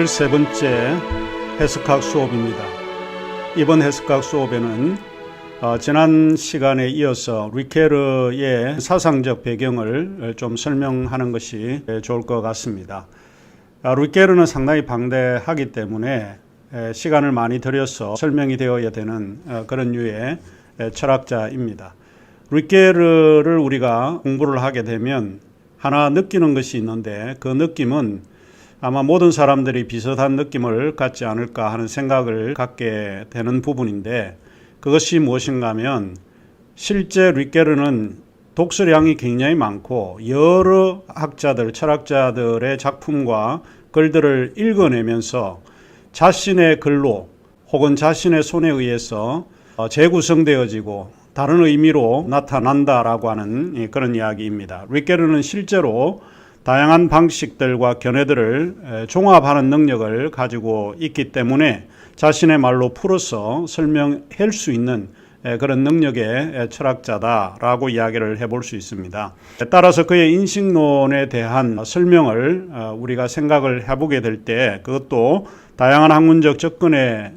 13번째 해석학 수업입니다. 이번 해석학 수업에는 어, 지난 시간에 이어서 리케르의 사상적 배경을 좀 설명하는 것이 좋을 것 같습니다. 아, 리케르는 상당히 방대하기 때문에 에, 시간을 많이 들여서 설명이 되어야 되는 어, 그런 에, 철학자입니다. 리케르를 우리가 공부를 하게 되면 하나 느끼는 것이 있는데 그 느낌은 아마 모든 사람들이 비슷한 느낌을 갖지 않을까 하는 생각을 갖게 되는 부분인데 그것이 무엇인가 하면 실제 리케르는 독서량이 굉장히 많고 여러 학자들, 철학자들의 작품과 글들을 읽어내면서 자신의 글로 혹은 자신의 손에 의해서 어, 재구성되어지고 다른 의미로 나타난다라고 하는 그런 이야기입니다. 리케르는 실제로 다양한 방식들과 견해들을 종합하는 능력을 가지고 있기 때문에 자신의 말로 풀어서 설명할 수 있는 그런 능력의 철학자다라고 이야기를 해볼 수 있습니다. 따라서 그의 인식론에 대한 설명을 어, 우리가 생각을 해보게 될 때 그것도 다양한 학문적 접근에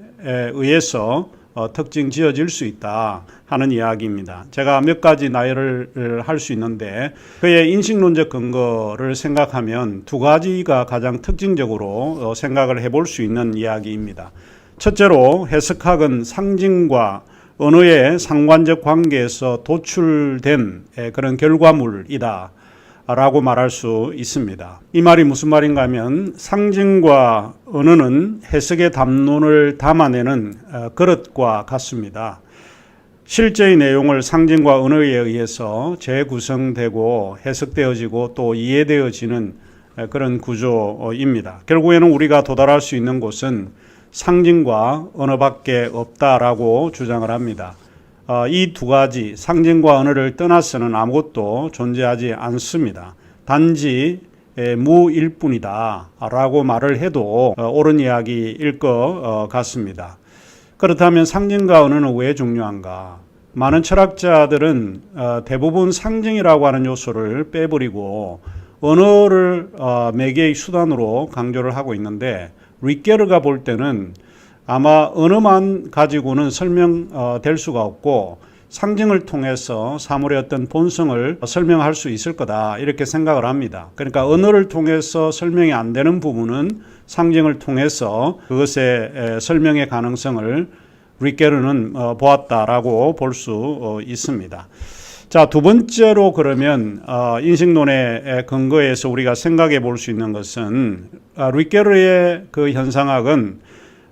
의해서 어, 특징 지어질 수 있다 하는 이야기입니다. 제가 몇 가지 나열을 할 수 있는데 그의 인식론적 근거를 생각하면 두 가지가 가장 특징적으로 어, 생각을 해볼 수 있는 이야기입니다. 첫째로 해석학은 상징과 언어의 상관적 관계에서 도출된 그런 결과물이다. 라고 말할 수 있습니다. 이 말이 무슨 말인가 하면 상징과 언어는 해석의 담론을 담아내는 어, 그릇과 같습니다. 실제의 내용을 상징과 언어에 의해서 재구성되고 해석되어지고 또 이해되어지는 그런 구조입니다. 결국에는 우리가 도달할 수 있는 곳은 상징과 언어밖에 없다라고 주장을 합니다. 어, 이두 가지 상징과 언어를 떠나서는 아무것도 존재하지 않습니다. 단지 무일 뿐이다 라고 말을 해도 어, 옳은 이야기일 것 어, 같습니다. 그렇다면 상징과 언어는 왜 중요한가? 많은 철학자들은 대부분 상징이라고 하는 요소를 빼버리고 언어를 매개의 수단으로 강조를 하고 있는데 리게르가 볼 때는 아마 언어만 가지고는 설명될 수가 없고 상징을 통해서 사물의 어떤 본성을 설명할 수 있을 거다 이렇게 생각을 합니다. 그러니까 언어를 통해서 설명이 안 되는 부분은 상징을 통해서 그것의 설명의 가능성을 리케르는 어, 보았다라고 볼수 어, 있습니다. 자, 두 번째로 그러면 어, 인식론의 근거에서 우리가 생각해 볼 수 있는 것은 리케르의 그 현상학은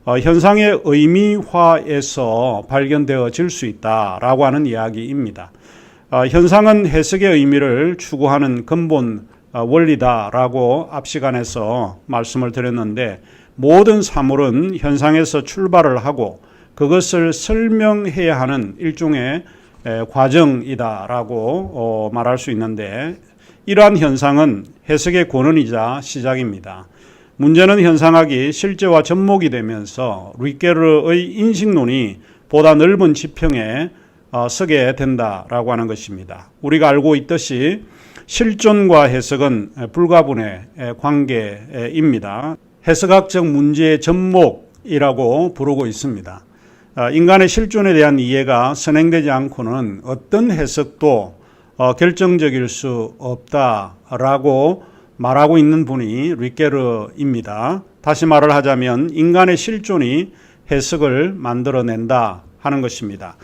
어, 현상의 의미화에서 발견되어질 수 있다라고 하는 이야기입니다. 어, 현상은 해석의 의미를 추구하는 근본 어, 원리다라고 앞 시간에서 말씀을 드렸는데 모든 사물은 현상에서 출발을 하고 그것을 설명해야 하는 일종의 에, 과정이다라고 어, 말할 수 있는데 이러한 현상은 해석의 권원이자 시작입니다. 문제는 현상학이 실제와 접목이 되면서 루이케르의 인식론이 보다 넓은 지평에 어, 서게 된다라고 하는 것입니다. 우리가 알고 있듯이 실존과 해석은 불가분의 관계입니다. 해석학적 문제의 접목이라고 부르고 있습니다. 어, 인간의 실존에 대한 이해가 선행되지 않고는 어떤 해석도 어, 결정적일 수 없다라고 말하고 있는 분이 리케르입니다. 다시 말을 하자면 인간의 실존이 해석을 만들어낸다 하는 것입니다.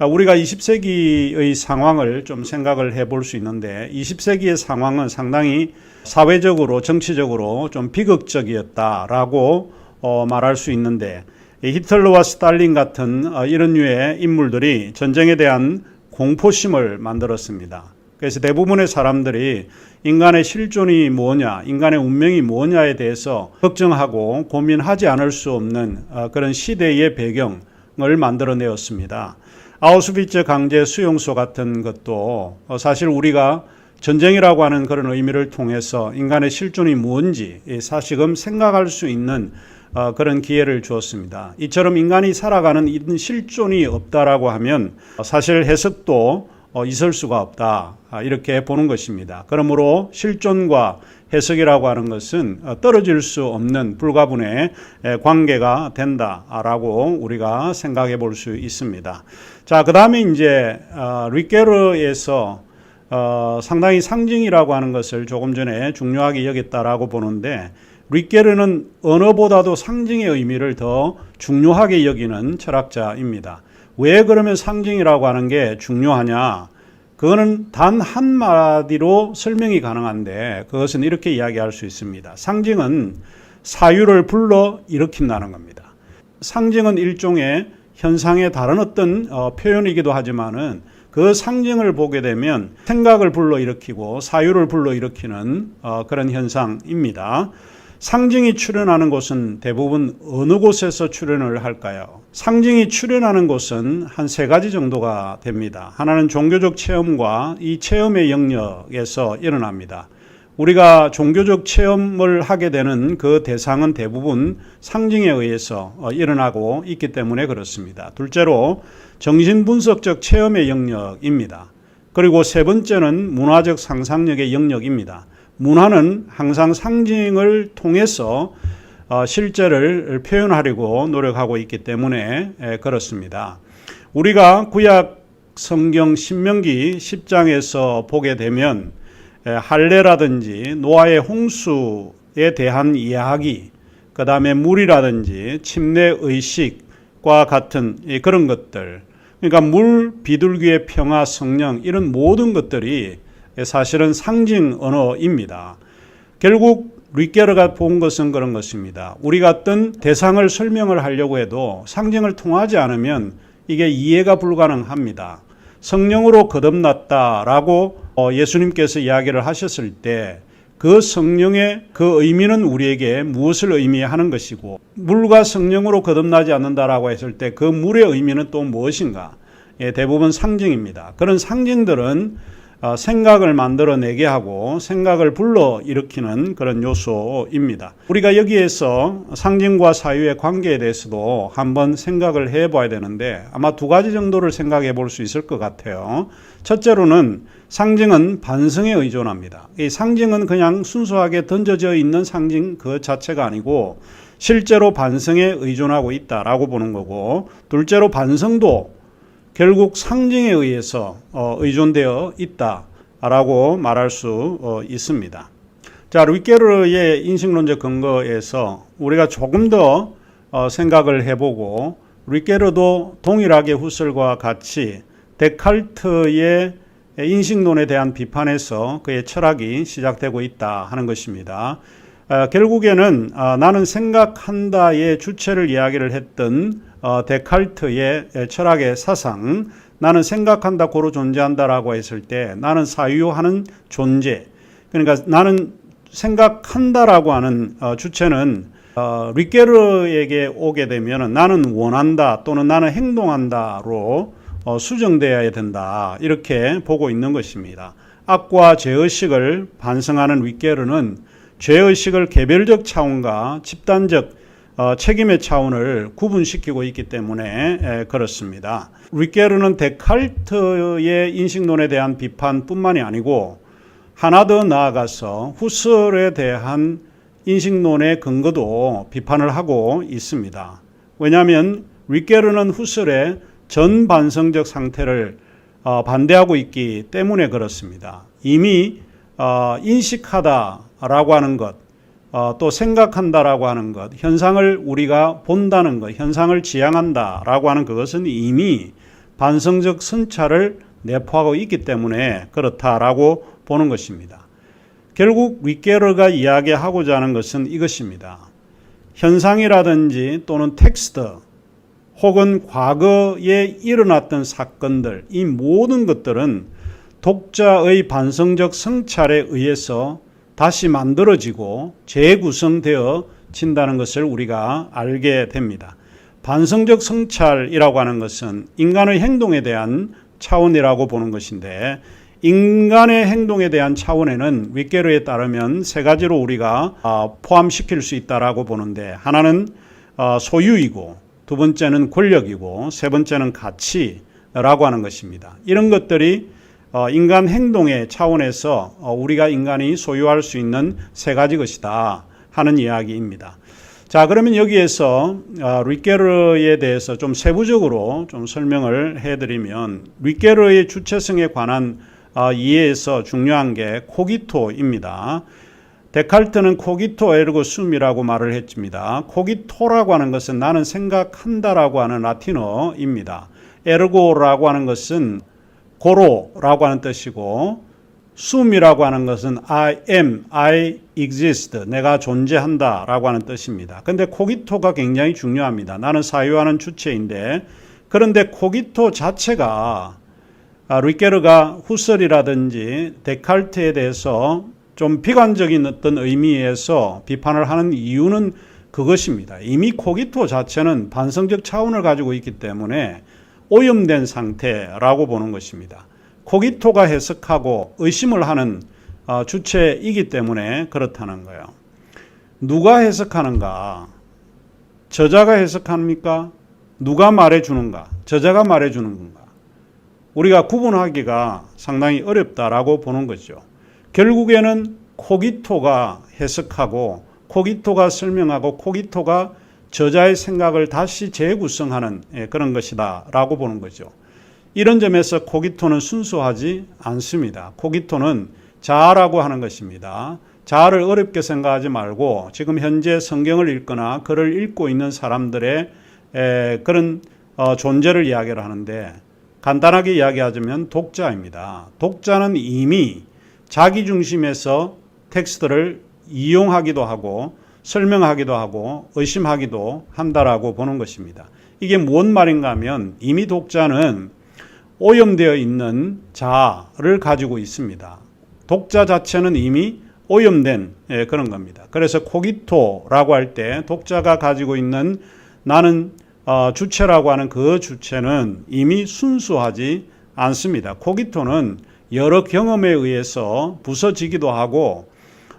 우리가 20세기의 상황을 좀 생각을 해볼 수 있는데 20세기의 상황은 상당히 사회적으로 정치적으로 좀 비극적이었다라고 어, 말할 수 있는데 히틀러와 스탈린 같은 어, 이런 류의 인물들이 전쟁에 대한 공포심을 만들었습니다. 그래서 대부분의 사람들이 인간의 실존이 뭐냐, 인간의 운명이 뭐냐에 대해서 걱정하고 고민하지 않을 수 없는 어, 그런 시대의 배경을 만들어내었습니다. 아우스비츠 강제 수용소 같은 것도 어, 사실 우리가 전쟁이라고 하는 그런 의미를 통해서 인간의 실존이 뭔지 사실금 생각할 수 있는 어, 그런 기회를 주었습니다. 이처럼 인간이 살아가는 이런 실존이 없다라고 하면 사실 해석도 어, 있을 수가 없다. 아, 이렇게 보는 것입니다. 그러므로 실존과 해석이라고 하는 것은 어, 떨어질 수 없는 불가분의 에, 관계가 된다라고 우리가 생각해 볼 수 있습니다. 자, 그 다음에 이제 어, 리케르에서 어, 상당히 상징이라고 하는 것을 조금 전에 중요하게 여겼다라고 보는데 리케르는 언어보다도 상징의 의미를 더 중요하게 여기는 철학자입니다. 왜 그러면 상징이라고 하는 게 중요하냐? 그거는 단 한마디로 설명이 가능한데 그것은 이렇게 이야기할 수 있습니다. 상징은 사유를 불러 일으킨다는 겁니다. 상징은 일종의 현상의 다른 어떤 어, 표현이기도 하지만은 그 상징을 보게 되면 생각을 불러 일으키고 사유를 불러 일으키는 어, 그런 현상입니다. 상징이 출현하는 곳은 대부분 어느 곳에서 출현을 할까요? 상징이 출현하는 곳은 한 세 가지 정도가 됩니다. 하나는 종교적 체험과 이 체험의 영역에서 일어납니다. 우리가 종교적 체험을 하게 되는 그 대상은 대부분 상징에 의해서 어, 일어나고 있기 때문에 그렇습니다. 둘째로 정신분석적 체험의 영역입니다. 그리고 세 번째는 문화적 상상력의 영역입니다. 문화는 항상 상징을 통해서 어, 실제를 표현하려고 노력하고 있기 때문에 그렇습니다. 우리가 구약 성경 신명기 10장에서 보게 되면 할례라든지 노아의 홍수에 대한 이야기, 그 다음에 물이라든지 침례 의식과 같은 그런 것들, 그러니까 물, 비둘기의 평화, 성령 이런 모든 것들이 사실은 상징 언어입니다. 결국 리케르가 본 것은 그런 것입니다. 우리가 어떤 대상을 설명을 하려고 해도 상징을 통하지 않으면 이게 이해가 불가능합니다. 성령으로 거듭났다라고 어, 예수님께서 이야기를 하셨을 때 그 성령의 그 의미는 우리에게 무엇을 의미하는 것이고 물과 성령으로 거듭나지 않는다라고 했을 때 그 물의 의미는 또 무엇인가? 예, 대부분 상징입니다. 그런 상징들은 어, 생각을 만들어내게 하고 생각을 불러 일으키는 그런 요소입니다. 우리가 여기에서 상징과 사유의 관계에 대해서도 한번 생각을 해 봐야 되는데 아마 두 가지 정도를 생각해 볼 수 있을 것 같아요. 첫째로는 상징은 반성에 의존합니다. 이 상징은 그냥 순수하게 던져져 있는 상징 그 자체가 아니고 실제로 반성에 의존하고 있다라고 보는 거고 둘째로 반성도 결국 상징에 의해서 어, 의존되어 있다라고 말할 수 어, 있습니다. 자, 루이케르의 인식론적 근거에서 우리가 조금 더 어, 생각을 해보고 루이케르도 동일하게 후설과 같이 데칼트의 인식론에 대한 비판에서 그의 철학이 시작되고 있다 하는 것입니다. 결국에는 나는 생각한다의 주체를 이야기를 했던 어, 데칼트의 철학의 사상, 나는 생각한다 고로 존재한다라고 했을 때 나는 사유하는 존재. 그러니까 나는 생각한다라고 하는 어, 주체는 어, 리케르에게 오게 되면 나는 원한다 또는 나는 행동한다로 어, 수정되어야 된다 이렇게 보고 있는 것입니다. 악과 죄의식을 반성하는 리케르는 죄의식을 개별적 차원과 집단적 어, 책임의 차원을 구분시키고 있기 때문에 에, 그렇습니다. 리케르는 데칼트의 인식론에 대한 비판뿐만이 아니고 하나 더 나아가서 후설에 대한 인식론의 근거도 비판을 하고 있습니다. 왜냐하면 리케르는 후설의 전반성적 상태를 어, 반대하고 있기 때문에 그렇습니다. 이미 어, 인식하다라고 하는 것, 어, 또 생각한다라고 하는 것, 현상을 우리가 본다는 것, 현상을 지향한다라고 하는 그것은 이미 반성적 선차를 내포하고 있기 때문에 그렇다라고 보는 것입니다. 결국 위케르가 이야기하고자 하는 것은 이것입니다. 현상이라든지 또는 텍스트 혹은 과거에 일어났던 사건들, 이 모든 것들은 독자의 반성적 성찰에 의해서 다시 만들어지고 재구성되어 진다는 것을 우리가 알게 됩니다. 반성적 성찰이라고 하는 것은 인간의 행동에 대한 차원이라고 보는 것인데 인간의 행동에 대한 차원에는 윗게르에 따르면 세 가지로 우리가 아, 포함시킬 수 있다라고 보는데 하나는 어, 소유이고 두 번째는 권력이고 세 번째는 가치라고 하는 것입니다. 이런 것들이 어, 인간 행동의 차원에서 어, 우리가 인간이 소유할 수 있는 세 가지 것이다 하는 이야기입니다. 자, 그러면 여기에서 어, 리게르에 대해서 좀 세부적으로 좀 설명을 해드리면 리게르의 주체성에 관한 어, 이해에서 중요한 게 코기토입니다. 데칼트는 코기토 에르고 숨이라고 말을 했습니다. 코기토라고 하는 것은 나는 생각한다라고 하는 라틴어입니다. 에르고라고 하는 것은 고로라고 하는 뜻이고 숨이라고 하는 것은 I am, I exist, 내가 존재한다 라고 하는 뜻입니다. 근데 코기토가 굉장히 중요합니다. 나는 사유하는 주체인데 그런데 코기토 자체가 아, 루이케르가 후설이라든지 데칼트에 대해서 좀 비관적인 어떤 의미에서 비판을 하는 이유는 그것입니다. 이미 코기토 자체는 반성적 차원을 가지고 있기 때문에 오염된 상태라고 보는 것입니다. 코기토가 해석하고 의심을 하는 어, 주체이기 때문에 그렇다는 거예요. 누가 해석하는가? 저자가 해석합니까? 누가 말해주는가? 저자가 말해주는 건가? 우리가 구분하기가 상당히 어렵다라고 보는 거죠. 결국에는 코기토가 해석하고 코기토가 설명하고 코기토가 저자의 생각을 다시 재구성하는 예, 그런 것이다 라고 보는 거죠. 이런 점에서 코기토는 순수하지 않습니다. 코기토는 자아라고 하는 것입니다. 자아를 어렵게 생각하지 말고 지금 현재 성경을 읽거나 글을 읽고 있는 사람들의 그런 어, 존재를 이야기를 하는데 간단하게 이야기하자면 독자입니다. 독자는 이미 자기 중심에서 텍스트를 이용하기도 하고 설명하기도 하고 의심하기도 한다라고 보는 것입니다. 이게 뭔 말인가 하면 이미 독자는 오염되어 있는 자를 가지고 있습니다. 독자 자체는 이미 오염된 예, 그런 겁니다. 그래서 코기토라고 할 때 독자가 가지고 있는 나는 어, 주체라고 하는 그 주체는 이미 순수하지 않습니다. 코기토는 여러 경험에 의해서 부서지기도 하고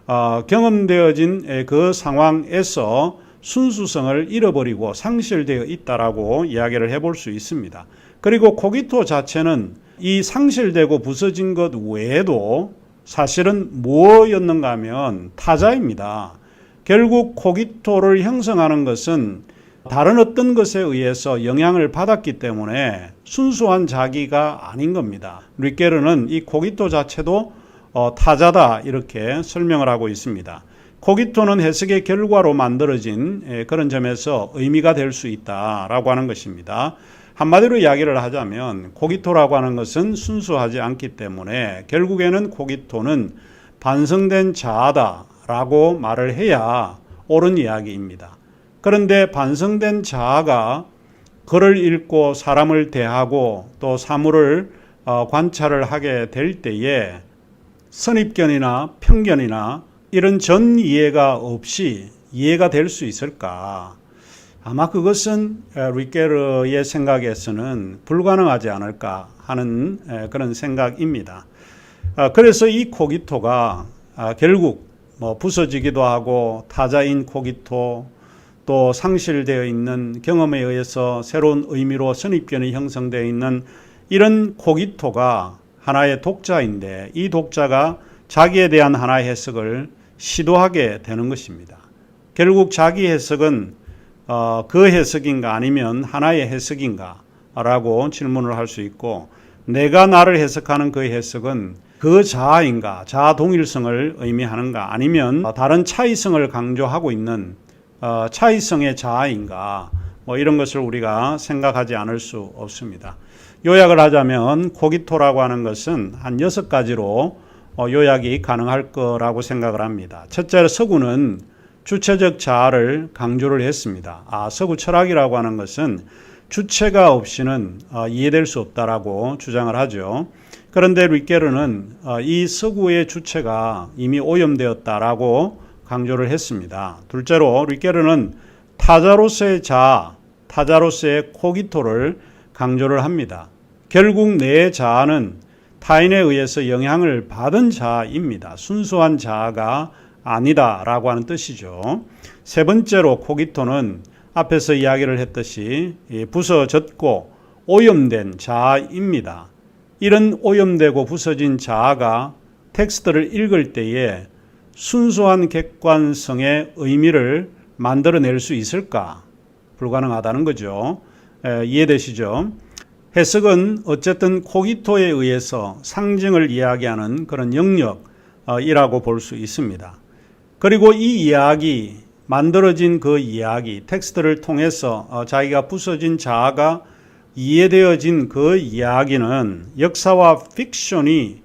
어, 경험되어진 그 상황에서 순수성을 잃어버리고 상실되어 있다라고 이야기를 해볼 수 있습니다. 그리고 코기토 자체는 이 상실되고 부서진 것 외에도 사실은 뭐였는가 하면 타자입니다. 결국 코기토를 형성하는 것은 다른 어떤 것에 의해서 영향을 받았기 때문에 순수한 자기가 아닌 겁니다. 리케르는 이 코기토 자체도 어, 타자다 이렇게 설명을 하고 있습니다. 코기토는 해석의 결과로 만들어진 예, 그런 점에서 의미가 될 수 있다라고 하는 것입니다. 한마디로 이야기를 하자면 코기토라고 하는 것은 순수하지 않기 때문에 결국에는 코기토는 반성된 자아다라고 말을 해야 옳은 이야기입니다. 그런데 반성된 자아가 글을 읽고 사람을 대하고 또 사물을 어, 관찰을 하게 될 때에 선입견이나 편견이나 이런 전 이해가 없이 이해가 될 수 있을까? 아마 그것은 리케르의 생각에서는 불가능하지 않을까 하는 그런 생각입니다. 아, 그래서 이 코기토가 아, 결국 뭐 부서지기도 하고 타자인 코기토 또 상실되어 있는 경험에 의해서 새로운 의미로 선입견이 형성되어 있는 이런 코기토가 하나의 독자인데 이 독자가 자기에 대한 하나의 해석을 시도하게 되는 것입니다. 결국 자기 해석은 어, 그 해석인가 아니면 하나의 해석인가 라고 질문을 할 수 있고 내가 나를 해석하는 그 해석은 그 자아인가 자아 동일성을 의미하는가 아니면 다른 차이성을 강조하고 있는 어, 차이성의 자아인가 뭐 이런 것을 우리가 생각하지 않을 수 없습니다. 요약을 하자면 코기토라고 하는 것은 한 여섯 가지로 어, 요약이 가능할 거라고 생각을 합니다. 첫째로 서구는 주체적 자아를 강조를 했습니다. 아, 서구 철학이라고 하는 것은 주체가 없이는 어, 이해될 수 없다라고 주장을 하죠. 그런데 리케르는 어, 이 서구의 주체가 이미 오염되었다라고 강조를 했습니다. 둘째로 리케르는 타자로서의 자아, 타자로서의 코기토를 강조를 합니다. 결국 내 자아는 타인에 의해서 영향을 받은 자입니다. 순수한 자아가 아니다라고 하는 뜻이죠. 세 번째로 코기토는 앞에서 이야기를 했듯이 부서졌고 오염된 자아입니다. 이런 오염되고 부서진 자아가 텍스트를 읽을 때에 순수한 객관성의 의미를 만들어낼 수 있을까? 불가능하다는 거죠. 에, 이해되시죠? 해석은 어쨌든 코기토에 의해서 상징을 이야기하는 그런 영역이라고 볼 수 있습니다. 그리고 이 이야기, 만들어진 그 이야기, 텍스트를 통해서 어, 자기가 부서진 자아가 이해되어진 그 이야기는 역사와 픽션이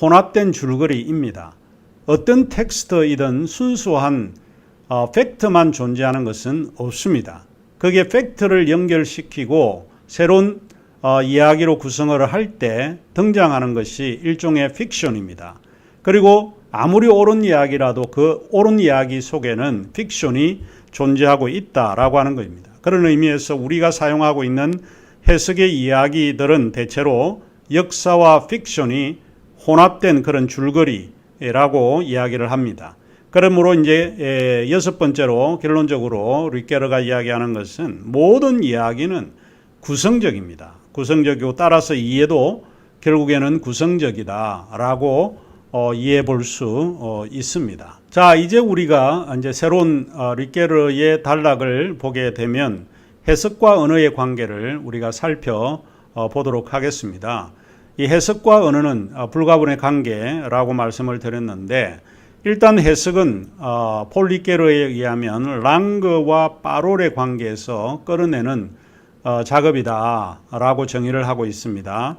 혼합된 줄거리입니다. 어떤 텍스트이든 순수한 어, 팩트만 존재하는 것은 없습니다. 그게 팩트를 연결시키고 새로운 어, 이야기로 구성을 할 때 등장하는 것이 일종의 픽션입니다. 그리고 아무리 옳은 이야기라도 그 옳은 이야기 속에는 픽션이 존재하고 있다라고 하는 것입니다. 그런 의미에서 우리가 사용하고 있는 해석의 이야기들은 대체로 역사와 픽션이 혼합된 그런 줄거리라고 이야기를 합니다. 그러므로 이제 에, 여섯 번째로 결론적으로 리케르가 이야기하는 것은 모든 이야기는 구성적입니다. 구성적이고 따라서 이해도 결국에는 구성적이다라고 어, 이해해 볼수 어, 있습니다. 자, 이제 우리가 이제 새로운 어, 리케르의 단락을 보게 되면 해석과 언어의 관계를 우리가 살펴 어, 보도록 하겠습니다. 이 해석과 언어는 어, 불가분의 관계라고 말씀을 드렸는데 일단 해석은 어, 폴 리케르에 의하면 랑그와 파롤의 관계에서 끌어내는 어, 작업이다라고 정의를 하고 있습니다.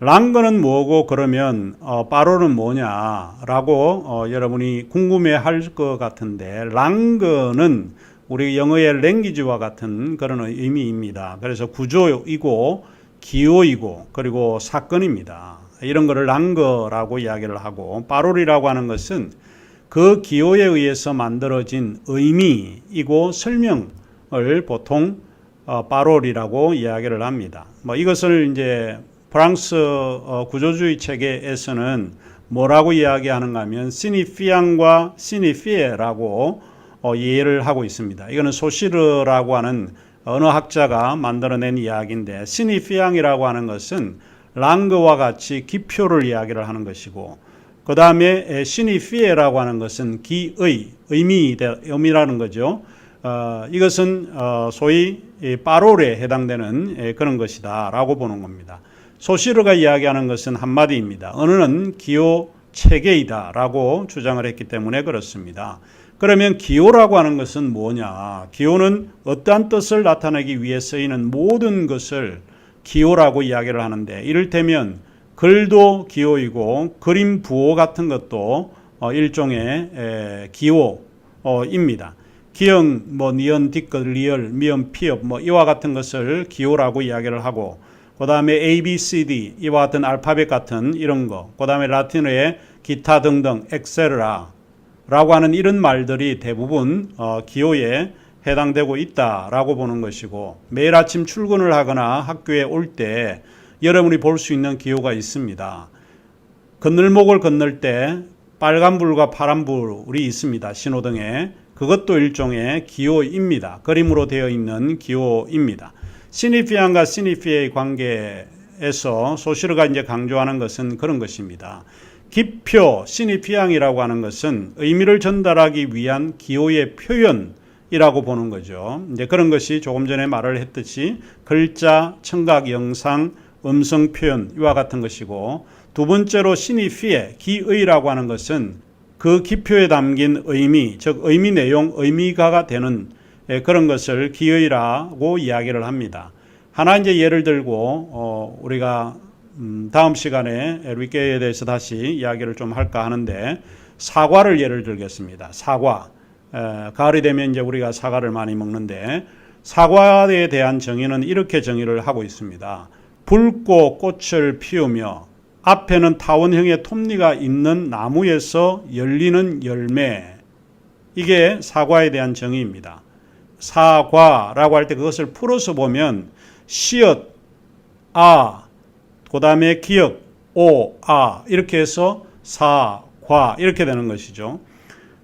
랑그는 뭐고 그러면 어, 파롤은 뭐냐라고 어, 여러분이 궁금해할 것 같은데 랑그는 우리 영어의 랭귀지와 같은 그런 의미입니다. 그래서 구조이고 기호이고 그리고 사건입니다. 이런 거를 랑거라고 이야기를 하고 파롤이라고 하는 것은 그 기호에 의해서 만들어진 의미이고 설명을 보통 어, 파롤이라고 이야기를 합니다. 뭐 이것을 이제 프랑스 어, 구조주의 체계에서는 뭐라고 이야기하는가 하면 시니피앙과 시니피에라고 어, 이해를 하고 있습니다. 이거는 소시르라고 하는 언어학자가 만들어낸 이야기인데 시니피앙이라고 하는 것은 랑그와 같이 기표를 이야기를 하는 것이고 그 다음에 시니피에라고 하는 것은 기의 의미 의미라는 거죠. 어, 이것은 어, 소위 파롤에 해당되는 그런 것이다라고 보는 겁니다. 소시르가 이야기하는 것은 한마디입니다. 언어는 기호 체계이다라고 주장을 했기 때문에 그렇습니다. 그러면 기호라고 하는 것은 뭐냐? 기호는 어떠한 뜻을 나타내기 위해 쓰이는 모든 것을 기호라고 이야기를 하는데 이를테면 글도 기호이고 그림 부호 같은 것도 어, 일종의 기호입니다. 기형, 뭐 니은, 디귿, 리얼, 미음, 피업 뭐 이와 같은 것을 기호라고 이야기를 하고 그 다음에 A, B, C, D 이와 같은 알파벳 같은 이런 거, 그 다음에 라틴어의 기타 등등, 엑셀라 라고 하는 이런 말들이 대부분 어, 기호에 해당되고 있다라고 보는 것이고 매일 아침 출근을 하거나 학교에 올때 여러분이 볼 수 있는 기호가 있습니다. 건널목을 건널 때 빨간불과 파란불이 있습니다. 신호등에. 그것도 일종의 기호입니다. 그림으로 되어 있는 기호입니다. 시니피안과 시니피의 관계에서 소시르가 이제 강조하는 것은 그런 것입니다. 기표, 시니피앙이라고 하는 것은 의미를 전달하기 위한 기호의 표현이라고 보는 거죠. 이제 그런 것이 조금 전에 말을 했듯이 글자, 청각, 영상, 음성 표현 이와 같은 것이고 두 번째로 시니피에, 기의라고 하는 것은 그 기표에 담긴 의미, 즉 의미 내용, 의미가가 되는 그런 것을 기의라고 이야기를 합니다. 하나 이제 예를 들고 어, 우리가 음, 다음 시간에 리케에 대해서 다시 이야기를 좀 할까 하는데 사과를 예를 들겠습니다. 사과. 에, 가을이 되면 이제 우리가 사과를 많이 먹는데 사과에 대한 정의는 이렇게 정의를 하고 있습니다. 붉고 꽃을 피우며 앞에는 타원형의 톱니가 있는 나무에서 열리는 열매. 이게 사과에 대한 정의입니다. 사과라고 할 때 그것을 풀어서 보면 시옷, 아, 그 다음에 기역, 오, 아 이렇게 해서 사, 과 이렇게 되는 것이죠.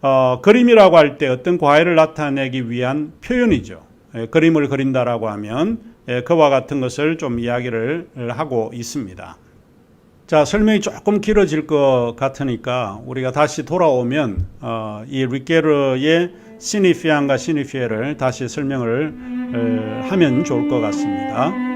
어, 그림이라고 할 때 어떤 과일을 나타내기 위한 표현이죠. 예, 그림을 그린다라고 하면 예, 그와 같은 것을 좀 이야기를 하고 있습니다. 자, 설명이 조금 길어질 것 같으니까 우리가 다시 돌아오면 어, 이 리게르의 시니피안과 시니피에를 다시 설명을 어, 하면 좋을 것 같습니다.